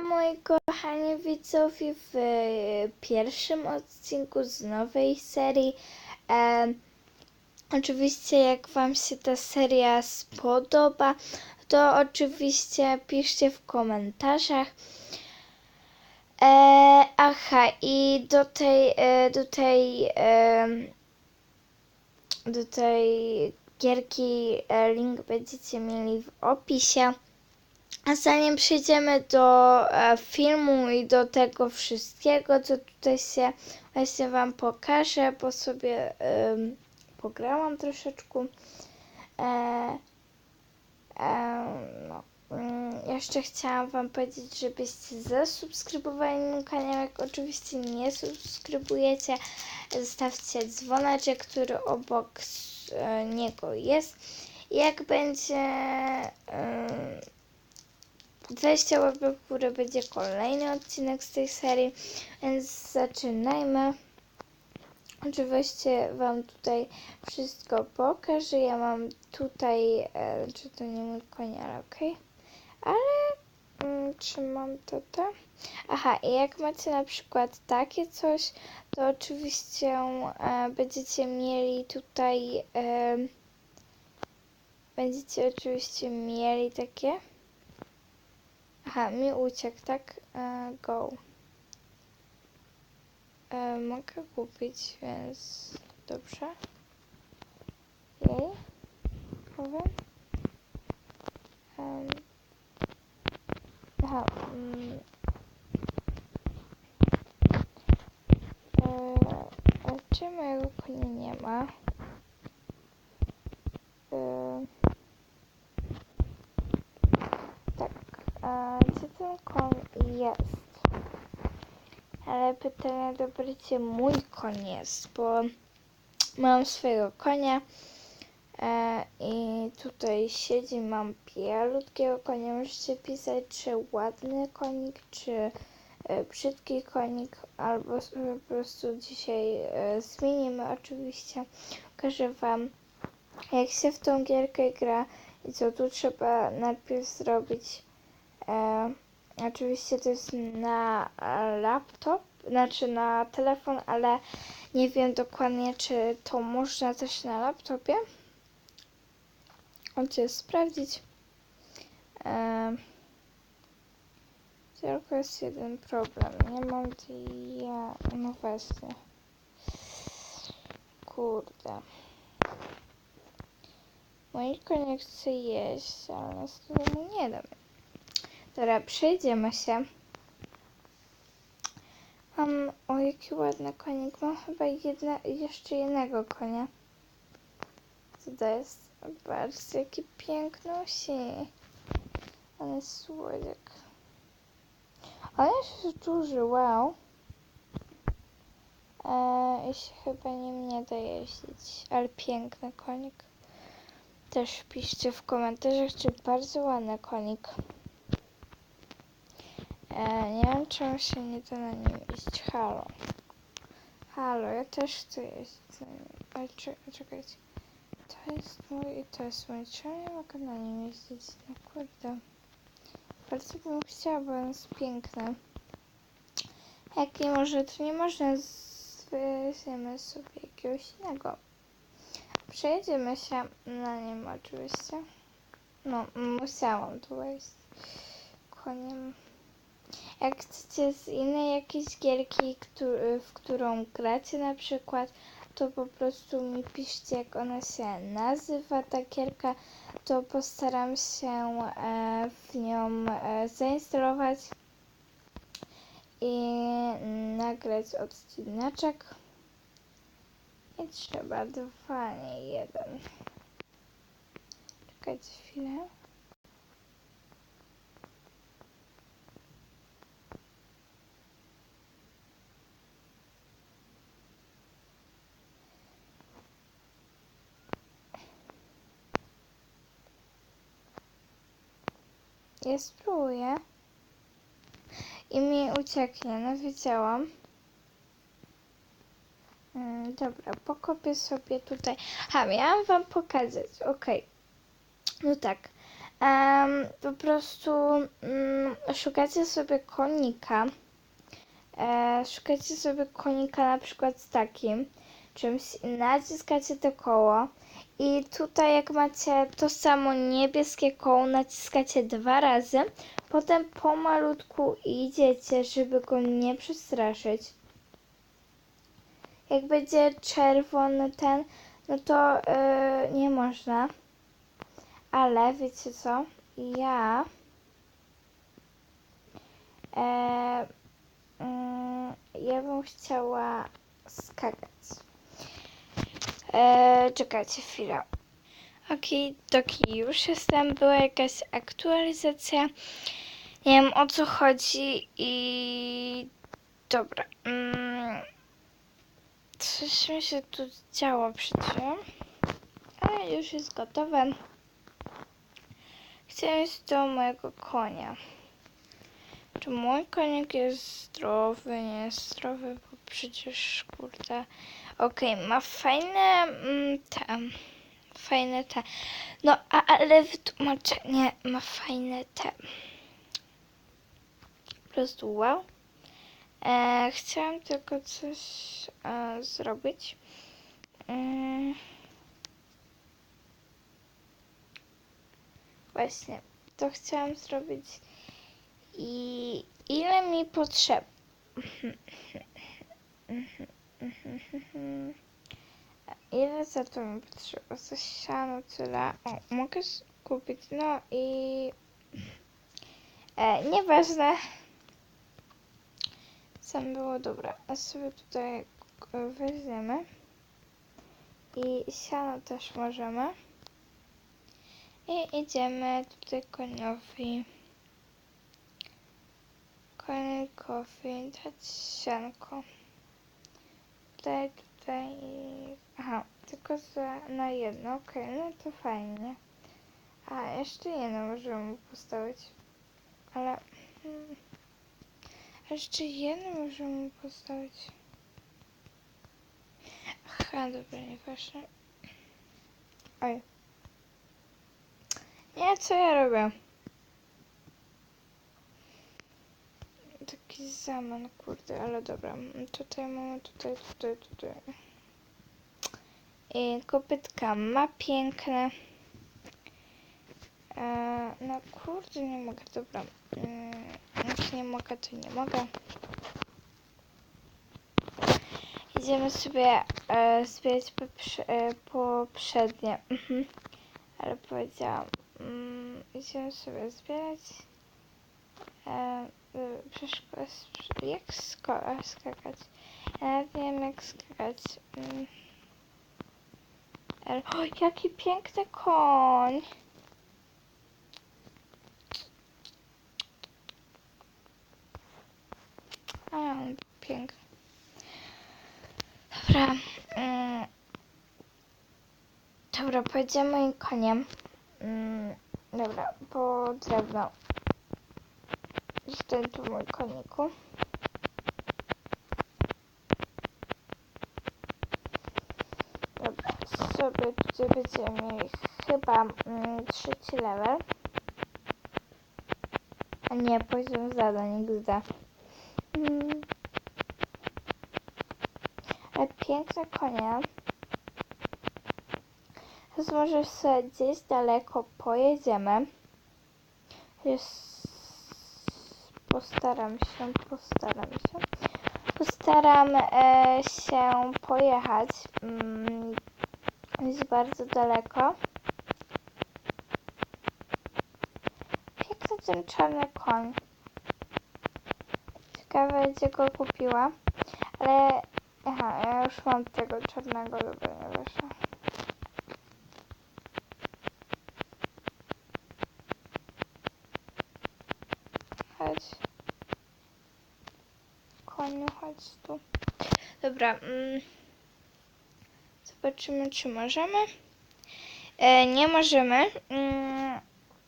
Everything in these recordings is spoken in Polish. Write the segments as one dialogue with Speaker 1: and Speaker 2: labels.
Speaker 1: Moi kochani widzowie w e, pierwszym odcinku z nowej serii. E, oczywiście jak Wam się ta seria spodoba, to oczywiście piszcie w komentarzach. E, aha, i do tej, e, do tej, do tej gierki e, link będziecie mieli w opisie. A zanim przejdziemy do e, filmu i do tego wszystkiego, co tutaj się właśnie Wam pokażę, bo sobie pograłam troszeczkę. E, e, no. Mm, Jeszcze chciałam Wam powiedzieć, żebyście zasubskrybowali mój kanał. Jak oczywiście nie subskrybujecie, zostawcie dzwoneczek, który obok e, niego jest. Jak będzie. 20 łapek w górę będzie kolejny odcinek z tej serii, więc zaczynajmy. Oczywiście Wam tutaj wszystko pokażę. Ja mam tutaj, e, czy to nie mój koń, ale okej. Ale mm, czy mam to to? Aha, i jak macie na przykład takie coś, to oczywiście e, będziecie mieli tutaj, e, będziecie oczywiście mieli takie. Aha, mi uciekł, tak? E, go. E, mogę kupić, więc dobrze. Jej. Powiem. Em, aha. Mm, e, czy mojego konia nie ma? E, tak. Koń jest? Ale pytanie dobre, gdzie mój koń jest, bo mam swojego konia e, i tutaj siedzi, mam białutkiego konia. Możecie pisać, czy ładny konik, czy e, brzydki konik, albo po prostu dzisiaj e, zmienimy oczywiście. Pokażę Wam, jak się w tą gierkę gra i co tu trzeba najpierw zrobić. E, oczywiście to jest na e, laptop, znaczy na telefon, ale nie wiem dokładnie, czy to można też na laptopie. Chcę sprawdzić. E, tylko jest jeden problem. Nie mam dia... No właśnie. Kurde. Mój koń chce jeść, ale to mu nie damy. Dobra, przejdziemy się. Mam, o jaki ładny konik. Mam chyba jedna, jeszcze jednego konia. Co to jest? Zobaczcie, jaki piękności. On jest słodziak. On jest duży, wow. Eee, I się chyba nim nie da jeździć, ale piękny konik. Też piszcie w komentarzach, czy bardzo ładny konik. E, nie wiem, czemu się nie da na nim iść. Halo. Halo, ja też chcę jeździć na nim. Czekajcie. To jest mój i to jest mój. Czemu nie mogę na nim jeździć? No kurde. Bardzo bym chciała, bo on jest piękny. Jak nie może, to nie można. z- sobie jakiegoś innego. Przejedziemy się na nim oczywiście. No, musiałam tu wejść koniem. Jak chcecie z innej jakiejś gierki, w którą gracie na przykład, to po prostu mi piszcie, jak ona się nazywa, ta gierka, to postaram się e, w nią e, zainstalować i nagrać odcineczek. I trzeba dwa, nie jeden. Czekajcie chwilę. Ja spróbuję. I mi ucieknie, no wiedziałam. Mm, dobra, pokopię sobie tutaj. Ha, miałam wam pokazać, okej. No tak. em, po prostu mm, szukacie sobie konika. E, szukacie sobie konika na przykład z takim czymś, naciskacie to koło i tutaj jak macie to samo niebieskie koło, naciskacie dwa razy, potem pomalutku idziecie, żeby go nie przestraszyć. Jak będzie czerwony ten, no to yy, nie można. Ale wiecie co? Ja e, mm, ja bym chciała skakać. E, czekajcie chwilę. Okej, doki już jestem. Była jakaś aktualizacja. Nie wiem o co chodzi i dobra. Mm, coś mi się tu działo przed chwilą, ale już jest gotowe. Chcę iść do mojego konia. Czy mój konik jest zdrowy, nie jest zdrowy, bo przecież kurde. Okej, ma fajne mm, te, fajne te. No, a, ale wytłumaczenie ma fajne te. Po prostu wow. E, chciałam tylko coś e, zrobić. Mm. Właśnie, to chciałam zrobić i ile mi potrzeba? Ile za to mi potrzeba? Za siano tyle. O, mogę kupić. No i... E, nieważne. Sam było dobra. A sobie tutaj weźmiemy. I siano też możemy. I idziemy tutaj koniowi. Konikowi dać sianko. Tutaj, tutaj. Aha, tylko za, na jedno. Okej, no to fajnie. A, jeszcze jedno możemy postawić. Ale... Hmm, jeszcze jedno możemy postawić. Aha, dobra, nieważne. Oj. Nie, co ja robię? Zaman, kurde, ale dobra. Tutaj mamy, tutaj, tutaj, tutaj. I kopytka ma piękne. E, no kurde, nie mogę, dobra. Mm, Jak nie mogę, to nie mogę. Idziemy sobie e, zbierać e, poprzednie. Mhm. Ale powiedziałam. Mm, idziemy sobie zbierać. E, przeszko- s- jak skakać? Ja wiem jak skakać. Mm. O, jaki piękny koń! A, on piękny. Dobra. Mm. Dobra, pojedziemy koniem. Mm. Dobra, po drewno. Zostań tu mój koniku. Dobra, sobie tutaj będziemy mieli chyba mm, trzeci level. A nie, poziom zadań XD. Mm. Ale piękne konie. Teraz może sobie gdzieś daleko pojedziemy. Jest... Postaram się, postaram się. Postaram e, się pojechać mm, gdzieś bardzo daleko. Piękny ten czarny koń. Ciekawe, gdzie go kupiła. Ale, aha, ja już mam tego czarnego, dobra, nie wyszło. Chodź. Koniu, chodź tu. Dobra. Mm. Zobaczymy, czy możemy. E, nie możemy. Mm.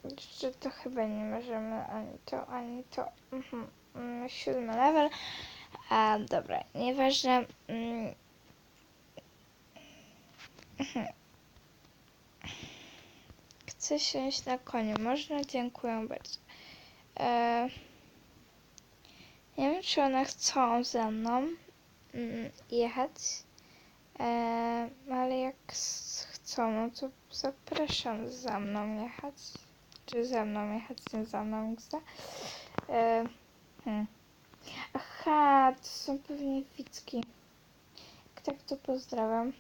Speaker 1: Jeszcze to chyba nie możemy ani to, ani to. Mhm. Mm, siódmy level. A, dobra, nieważne. Mhm. Chcę chcę siąść na koniu. Można? Dziękuję bardzo. E, nie wiem, czy one chcą ze mną mm, jechać. E, ale jak chcą, no to zapraszam za mną jechać. Czy ze mną jechać, nie za mną gdzie. E, hmm. Aha, to są pewnie Wicki. Tak to pozdrawiam.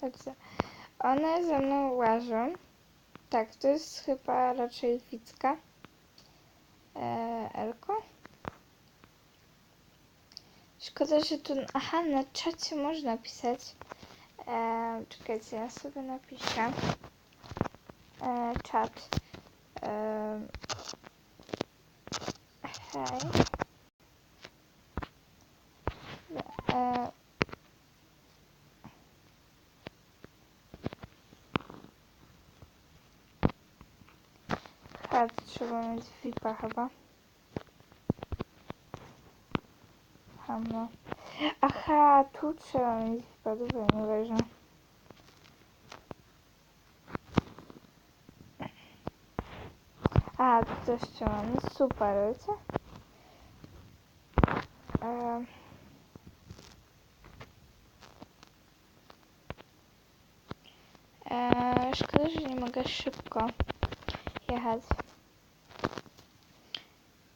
Speaker 1: Dobrze. One ze mną łażą. Tak, to jest chyba raczej Wicka. E, Elko. Szkoda, że tu... Aha, na czacie można pisać. E, czekajcie, ja sobie napiszę. E, czat. E, hej. E, trzeba mieć VIPa chyba. Aha, no. Aha, tu trzeba mieć dobra, nie wierzę. A, tu też trzeba, no super, wiecie? Eee, szkoda, że nie mogę szybko jechać.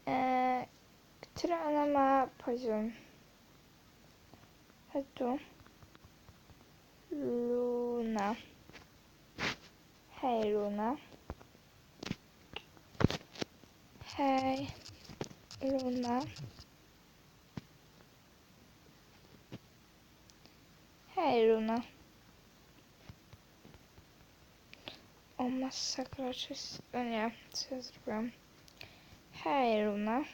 Speaker 1: Eee, który ona ma poziom? Chodź tu. Luna. Hej, Luna. Hej, Luna. Hej, Luna. O, masakra, czy... s- O nie, co ja zrobiłam? Hej, Luna.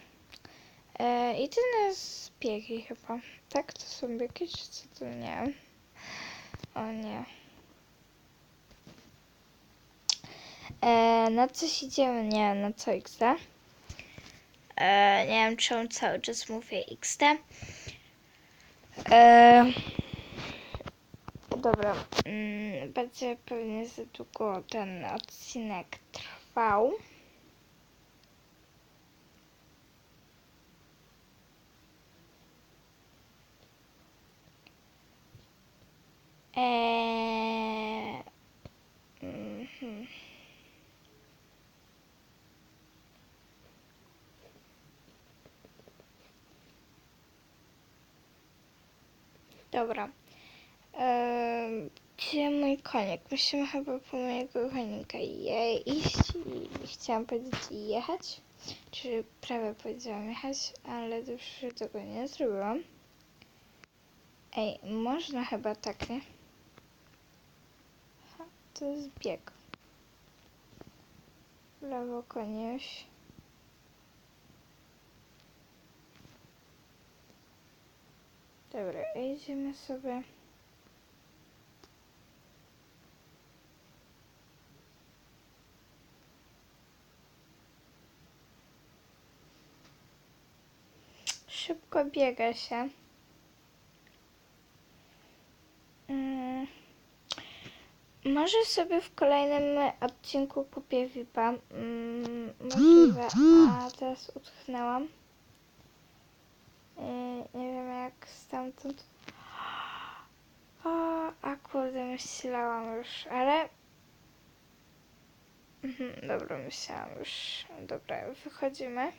Speaker 1: E, I ty nas biegi chyba. Tak, to są biegi, czy co to? Nie. O nie. E, na coś idziemy? Nie, na co XD? E, nie wiem, czemu cały czas mówię XD. E, dobra, mm, będzie pewnie za długo ten odcinek trwał. Eee, mhm. Dobra. Eee, gdzie mój konik? Musimy chyba po mojego konika je iść i chciałam powiedzieć jechać. Czy prawie powiedziałam jechać, ale już tego nie zrobiłam. Ej, można chyba tak, nie? To jest bieg. Lewo konieś. Dobra, idziemy sobie. Szybko biega się. Mm. Może sobie w kolejnym odcinku kupię VIPa. Mm, możliwe. A teraz utknęłam. Yy, nie wiem jak stamtąd. O, a kurde, myślałam już, ale. Mhm, dobra, myślałam już. Dobra, wychodzimy.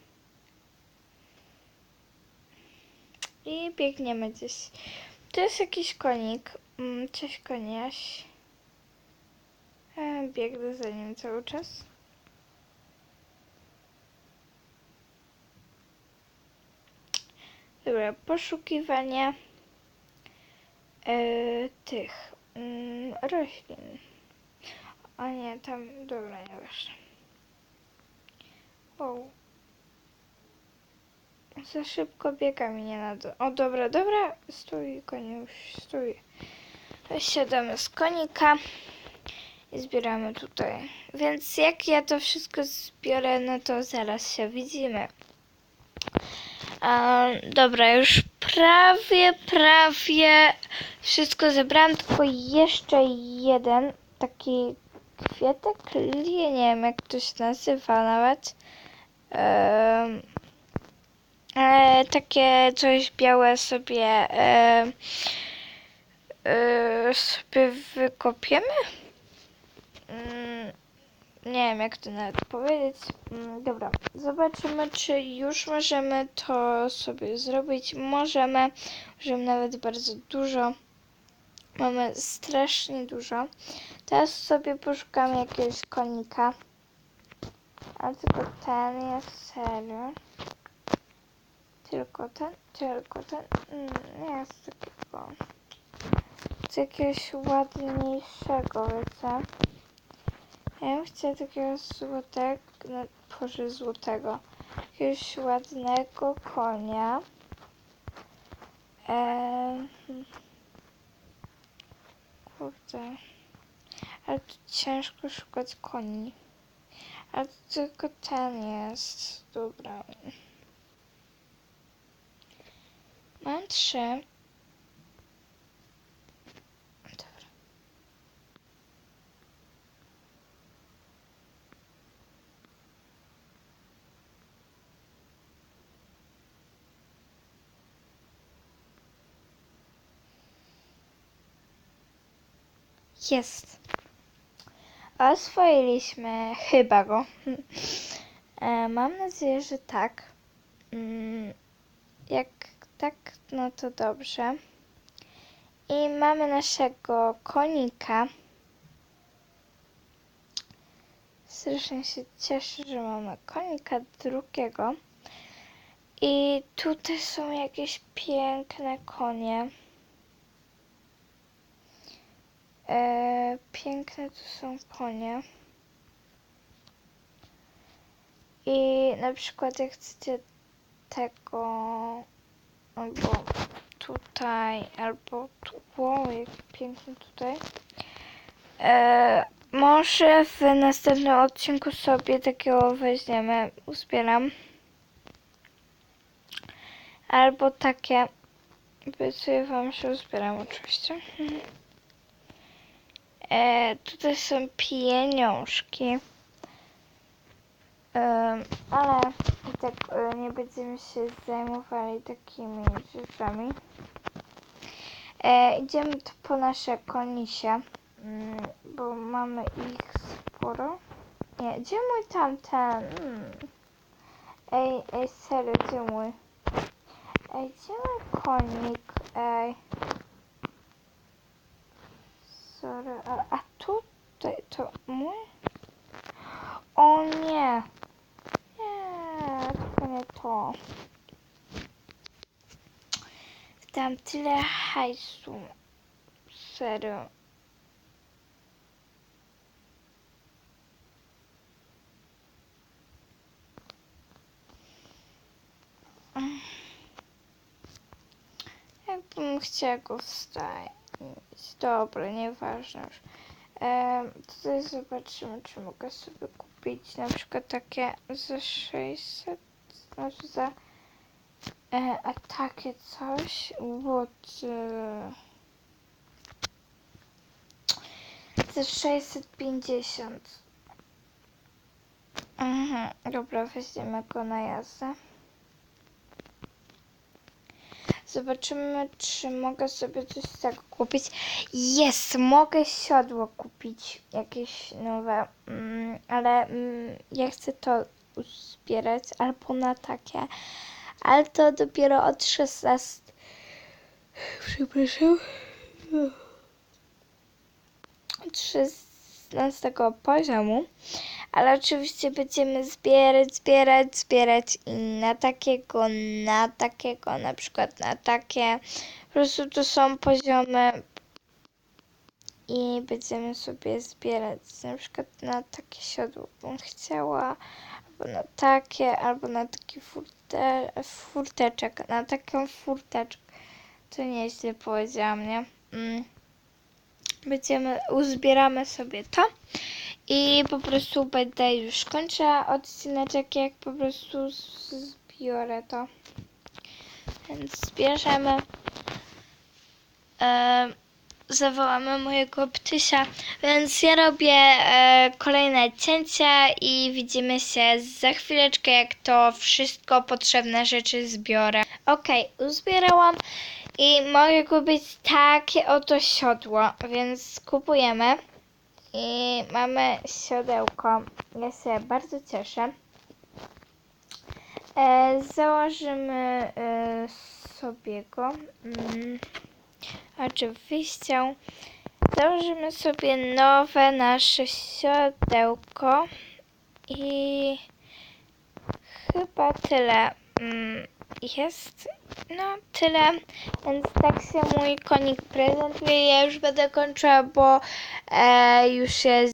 Speaker 1: I biegniemy gdzieś. To jest jakiś konik. Mm, Cześć koniaś. Biegnę za nim cały czas. Dobra, poszukiwanie e, tych mm, roślin. O nie, tam, dobra, nie wiesz. Wow. Za szybko biega mi nie nada. O, dobra, dobra, stój, konie, już stój. Siadamy z konika i zbieramy tutaj. Więc jak ja to wszystko zbiorę, no to zaraz się widzimy. A, dobra, już prawie, prawie wszystko zebrałam, tylko jeszcze jeden taki kwiatek nie wiem jak to się nazywa nawet. Em, ale takie coś białe sobie em, e, sobie wykopiemy. Nie wiem jak to nawet powiedzieć. Mm, Dobra, zobaczymy czy już możemy to sobie zrobić. Możemy, możemy nawet bardzo dużo. Mamy strasznie dużo. Teraz sobie poszukamy jakiegoś konika. A tylko ten jest serio. Tylko ten, tylko ten. Mm, Nie jest takiego. Z jakiegoś ładniejszego, wiecie. Ja bym chciała takiego złotego, no, boże złotego, jakiegoś ładnego konia. Eee, kurde. Ale tu ciężko szukać koni. Ale to tylko ten jest. Dobra. Mam trzy. Jest. Oswoiliśmy chyba go. E, Mam nadzieję, że tak. Mm, Jak tak, no to dobrze. I mamy naszego konika. Strasznie się cieszę, że mamy konika drugiego. I tutaj są jakieś piękne konie. E, piękne tu są konie. I na przykład jak chcecie tego albo tutaj, albo tu, wow, jak pięknie tutaj. E, może w następnym odcinku sobie takiego weźmiemy, uzbieram. Albo takie, obiecuję wam, że uzbieram oczywiście. E, tutaj są pieniążki. Em, ale i tak e, nie będziemy się zajmowali takimi rzeczami. E, idziemy tu po nasze konisie, mm, bo mamy ich sporo. Nie, gdzie mój tamten? Mm. Ej, ej, serio, gdzie mój? Ej, gdzie mój konik? Ej. Sorry, a, a tutaj to mój? O nie! Nie, tylko nie to. Tam tyle hajsu. Serio. Jakbym chciała go wstawić. Dobra, nieważne już. Tutaj zobaczymy, czy mogę sobie kupić na przykład takie za 600, znaczy za e, a takie coś, what e, za 650. Mhm, dobra, weźmiemy go na jazdę. Zobaczymy, czy mogę sobie coś z tego kupić. Jest, mogę siodło kupić, jakieś nowe, mm, ale mm, ja chcę to uzbierać albo na takie, ale to dopiero od 16. Przepraszam. Od 16 poziomu. Ale oczywiście będziemy zbierać, zbierać, zbierać i na takiego, na takiego, na przykład na takie. Po prostu to są poziomy i będziemy sobie zbierać na przykład na takie siodło bym chciała, albo na takie, albo na taki furte, furteczek, na taką furteczkę. To nieźle powiedziałam, nie? Mm. Będziemy, uzbieramy sobie to. I po prostu będę już kończyła odcineczek, jak po prostu zbiorę to. Więc zbierzemy. Em, zawołamy mojego ptysia, więc ja robię e, kolejne cięcia i widzimy się za chwileczkę, jak to wszystko potrzebne rzeczy zbiorę. Okej, uzbierałam i może kupić takie oto siodło, więc kupujemy. I mamy siodełko. Ja się bardzo cieszę. E, założymy e, sobie go. Mm, oczywiście. Założymy sobie nowe nasze siodełko. I chyba tyle mm, jest. No, tyle. Więc tak się mój konik prezentuje. Ja już będę kończyła, bo e, już jest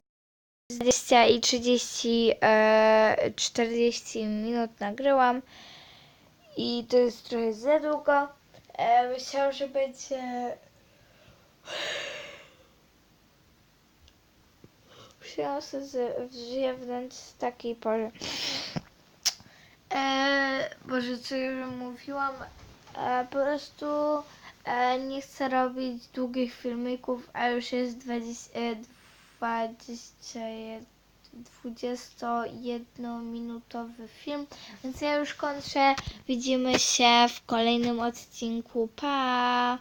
Speaker 1: 20 i 30, e, 40 minut nagrywam. I to jest trochę za długo. E, myślałam, że będzie. Musiałam sobie wziąć z takiej pory. E, Boże, co już mówiłam? E, po prostu e, nie chcę robić długich filmików, a już jest 20, e, 21, 21-minutowy film, więc ja już kończę. Widzimy się w kolejnym odcinku. Pa!